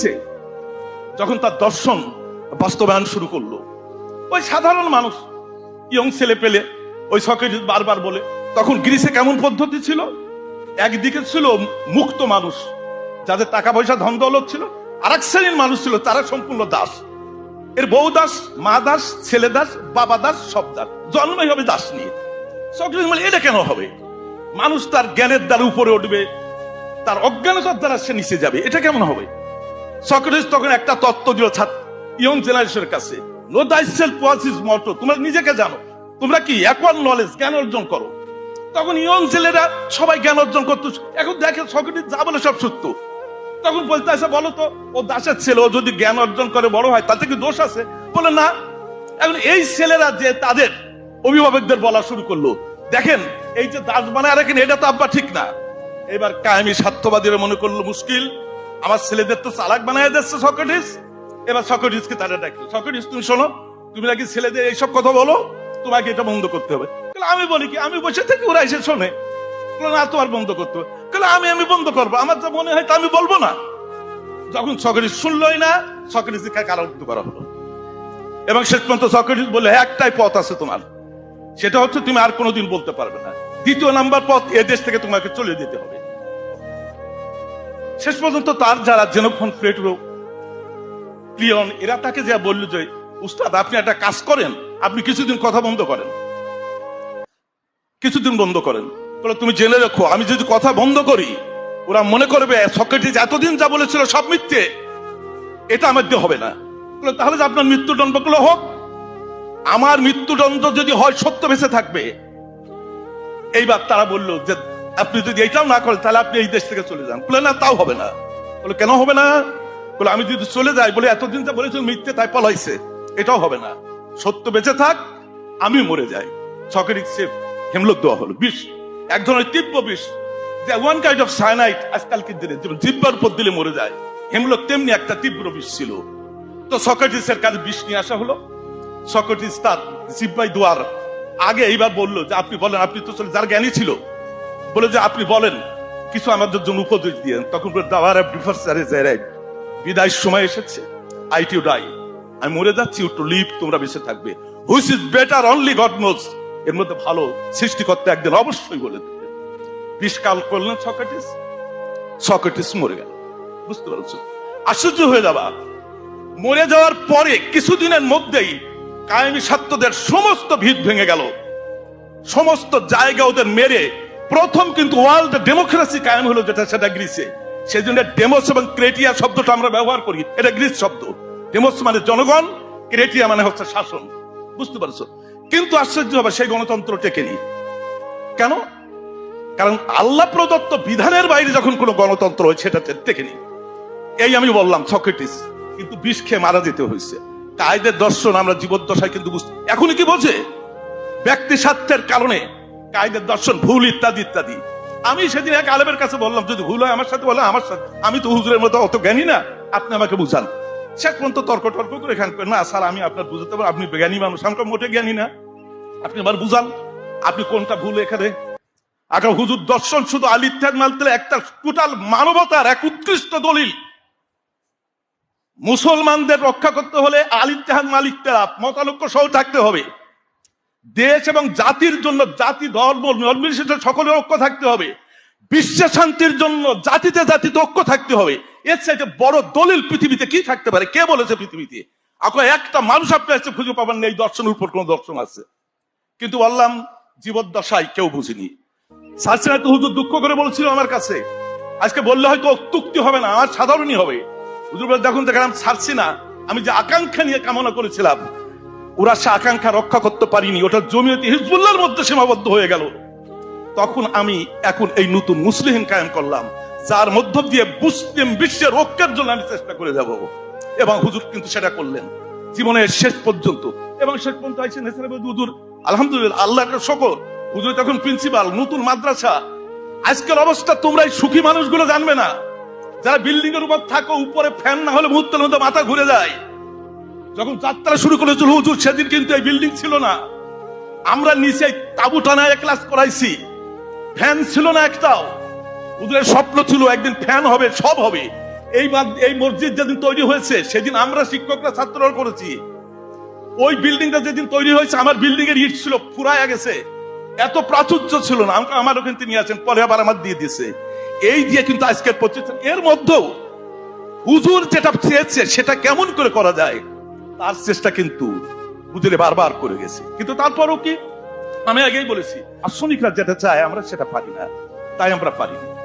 সে যখন তার দর্শন বাস্তবায়ন শুরু করল। ওই সাধারণ মানুষ, ইয়ং ছেলে পেলে, ওই সক্রেটিস বারবার বলে, তখন গ্রিসে কেমন পদ্ধতি ছিল? একদিকে ছিল মুক্ত মানুষ, যাদের টাকা পয়সা ধন দৌলত ছিল। আর এক শ্রেণির মানুষ ছিল, তারা সম্পূর্ণ দাস। এর বউ দাস, মা দাস, ছেলে দাস, বাবা দাস, সব দাস। জন্মই হবে দাস নিয়ে। সক্রেটিস বলে, এটা কেন হবে? মানুষ তার জ্ঞানের দ্বারা উপরে উঠবে, তার অজ্ঞানতার দ্বারা সে নিচে যাবে। এটা কেমন হবে? সক্রেটিস তখন একটা তত্ত্ব দিল, ছাত্র, ইয়ং জেনারেশনের কাছে নো দাই সেলফ ওয়াজ ইজ মটো তোমরা নিজেকে জানো, তোমরা কি অ্যাকোয়ার নলেজ জ্ঞান অর্জন করো? তখন ইয়ং ছেলেরা সবাই জ্ঞান অর্জন করতো। এখন দেখে সক্রেটিস যা বলে সব সত্য। তখন বলতে আসে, বলো তো, ও দাসের ছেলে, ও যদি জ্ঞান অর্জন করে, বড় হয়, তাতে কি দোষ আছে? বলে, না। এখন এই ছেলেরা যে তাদের অভিভাবকদের বলা শুরু করল, দেখেন, এই যে দাস বানায় রাখেন এটা তো আব্বা ঠিক না। এবার কায়েমি স্বার্থবাদীরা মনে করল, মুশকিল। আমার ছেলেদের তো চালাক বানায় দিচ্ছে সক্রেটিস। এবার সক্রেটিসকে তারা ডাকলো সক্রেটিস তুমি শোনো তুমি নাকি ছেলেদের এইসব কথা বলো? তোমাকে এটা বন্ধ করতে হবে। আমি বলি কি? আমি বসে থেকে ওরা এসে শোনে। না তোমার বন্ধ করতে হবে। আমি আমি বন্ধ করব? আমার যা মনে হয় তা আমি বলব না। যখন সক্রেটিস শুনলই না সক্রেটিসকে কারারুদ্ধ করা হলো? এবং শেষ পর্যন্ত সক্রেটিস বলে "হ্যাঁ, একটাই পথ আছে তোমার। সেটা হচ্ছে তুমি আর কোনোদিন বলতে পারবে না। দ্বিতীয় নাম্বার পথ এ দেশ থেকে তোমাকে চলে যেতে হবে। শেষ পর্যন্ত তার যারা জেনোফোন প্লেটো ক্লিয়ন এরা তাকে যা বলল যে, উস্তাদ, আপনি একটা কাজ করেন, আপনি কিছুদিন কথা বন্ধ করেন। কিছুদিন বন্ধ করেন। বলে, তুমি জেনে রাখো, আমি যদি কথা বন্ধ করি, ওরা মনে করবে, সক্রেটিস এতদিন যা বলেছিল সব মিথ্যে। এটা আমার দিয়ে হবে না। তাহলে যে আপনার মৃত্যুদণ্ডগুলো হোক, আমার মৃত্যুদণ্ড যদি হয়, সত্য বেঁচে থাকবে। এইবার তারা বলল যে আপনি যদি এইটাও না করেন, তাহলে আপনি এই দেশ থেকে চলে যান। বলে, না, তাও হবে না। বলে, কেন হবে না? বলে, আমি যদি চলে যাই, বলে, এতদিন যা বলেছিল মিথ্যে, তাই পলাইছে। এটাও হবে না। সত্য বেঁচে থাক, আমি মরে যাই। সকেরিক সেফ হেমলোক দেওয়া হলো। বিষ, এক ধরনের তীব্র বিষ। যে ওয়ান কাইন্ড অফ সায়ানাইট আজকালকের দিনে জিব্বার উপর দিলে মরে যায়, হেমলোক তেমনি একটা তীব্র বিষ ছিল। তো সক্রেটিসের কাছে বিষ নিয়ে আসা হলো। সক্রেটিস তার জিব্বাই দুয়ার। আগে এইবার বলল যে, আপনি বলেন, আপনি তো যার জ্ঞানী ছিল বলে যে, আপনি বলেন, কিছু আমাদের জন্য উপদেশ দিয়ে তখন বিদায়ের সময় এসেছে। আই টু ডাই আমি মরে যাচ্ছি টু লিভ তোমরা বেঁচে থাকবে। Is better only God knows এর মধ্যে ভালো সৃষ্টিকর্তা একদিন অবশ্যই বলে দেবে বিষকাল করলেন সক্রেটিস। সক্রেটিস মরে গেল। বুঝতে পারছ? আশ্চর্য হয়ে যাবা। মরে যাওয়ার পরে কিছুদিনের মধ্যেই কায়েমি ছাত্রদের সমস্ত ভিত ভেঙে গেল। সমস্ত জায়গা ওদের মেরে প্রথম কিন্তু ওয়ার্ল্ড ডেমোক্রেসি কায়েম হলো যেটা সেটা গ্রিসে। সেই জন্য ডেমোস এবং ক্রেটিয়া শব্দটা আমরা ব্যবহার করি। এটা গ্রিস শব্দ। ডেমোস মানে জনগণ, ক্রেটিয়া মানে হচ্ছে শাসন। বুঝতে পারছ? কিন্তু আশ্চর্য হবে, সেই গণতন্ত্র টেকেনি। কেন? কারণ আল্লাহ প্রদত্ত বিধানের বাইরে যখন কোনো গণতন্ত্র হয়, সেটা টেকেনি। এই আমি বললাম, সক্রেটিস, কিন্তু বিষ খেয়ে মারা যেতে হয়েছে। কায়দের দর্শন আমরা জীবদ্দশায় কিন্তু বুঝতে এখনই কি বোঝে? ব্যক্তি স্বার্থের কারণে কায়দের দর্শন, ভুল ইত্যাদি ইত্যাদি। আমি সেদিন এক আলেমের কাছে বললাম, যদি ভুল হয় আমার সাথে বললাম আমার সাথে। আমি তো হুজুরের মতো অত জ্ঞানী না, আপনি আমাকে বুঝান। শেষ পর্যন্ত তর্ক টর্ক করে এখান না স্যার, আমি আপনার বুঝতে পারব, আপনি জ্ঞানী মানুষ আমাকে মোটে জ্ঞানী না। আপনি আমার বুঝান, আপনি কোনটা ভুল এখানে? আগে হুজুর, দর্শন শুধু আলিত্যাদ মালতে একটা টোটাল মানবতার এক উৎকৃষ্ট দলিল। মুসলমানদের রক্ষা করতে হলে আলিত্যাহাদ মালিকতারাপ মতালক্য সহ থাকতে হবে। দেশ এবং জাতির জন্য জাতি, ধর্ম নির্বিশেষে সকলের ঐক্য থাকতে হবে। বিশ্ব শান্তির জন্য জাতিতে জাতিতে ঐক্য থাকতে হবে। এর চাইতে বড় দলিল পৃথিবীতে কি থাকতে পারে? কে বলেছে পৃথিবীতে? আপনার একটা মানুষ আপনি আছে খুঁজে পাবেন এই দর্শনের উপর কোন দর্শন আছে। কিন্তু বললাম, জীবদ্দশায় কেউ বুঝিনি। সার্সিনা তো হুজুর দুঃখ করে বলছিল আমার কাছে, আজকে বললে হয়তো অত্যুক্তি হবে না আমার সাধারণই হবে। হুজুর বলে, দেখুন, দেখলাম ছাড়ছি না। আমি যে আকাঙ্ক্ষা নিয়ে কামনা করেছিলাম ওরা সে আকাঙ্ক্ষা রক্ষা করতে পারিনি, ওটা জমিয়তি হিজবুল্লার মধ্যে সীমাবদ্ধ হয়ে গেল। তখন আমি এখন এই নতুন মুসলিম কায়েম করলাম, যার মধ্য দিয়ে মুসলিম বিশ্বের ঐক্যের জন্য আমি চেষ্টা করে যাব। এবং হুজুর কিন্তু সেটা করলেন। জীবনের শেষ পর্যন্ত। এবং শেষ পর্যন্ত আইসেন হুজুর, আলহামদুলিল্লাহ আল্লাহকে শকর। হুজুর তখন প্রিন্সিপাল, নতুন মাদ্রাসা। আজকের অবস্থা তোমরা এই সুখী মানুষগুলো জানবে না। যারা বিল্ডিং এর উপর থাকো, উপরে ফ্যান না হলে মুহূর্তের মধ্যে মাথা ঘুরে যায়। যখন যাত্রা শুরু করেছিল, হুজুর, সেদিন কিন্তু এই বিল্ডিং ছিল না। আমরা নিচে তাবু টানায় ক্লাস করাইছি। ফ্যান ছিল না একটাও। হুজুরের স্বপ্ন ছিল, একদিন ফ্যান হবে, সব হবে। এই এই মসজিদ যেদিন তৈরি হয়েছে, সেদিন আমরা শিক্ষকরা, ছাত্ররা করেছি। ওই বিল্ডিংটা যেদিন তৈরি হয়েছে, আমার বিল্ডিং এর ইট ছিল ফুরায়া গেছে। এত প্রাচুর্য ছিল না, আমাকে আমারও কিন্তু নিয়ে আছেন, পরে আবার আমার দিয়ে দিছে এই দিয়ে কিন্তু আজকের প্রতিষ্ঠান এর মধ্যেও হুজুর যেটা চেয়েছে, সেটা কেমন করে করা যায়? তার চেষ্টা কিন্তু বুঝলে বারবার করে গেছে। কিন্তু তারপরও কি? আমি আগেই বলেছি, আর শ্রমিকরা যেটা চায় আমরা সেটা পারি না। তাই আমরা পারি না।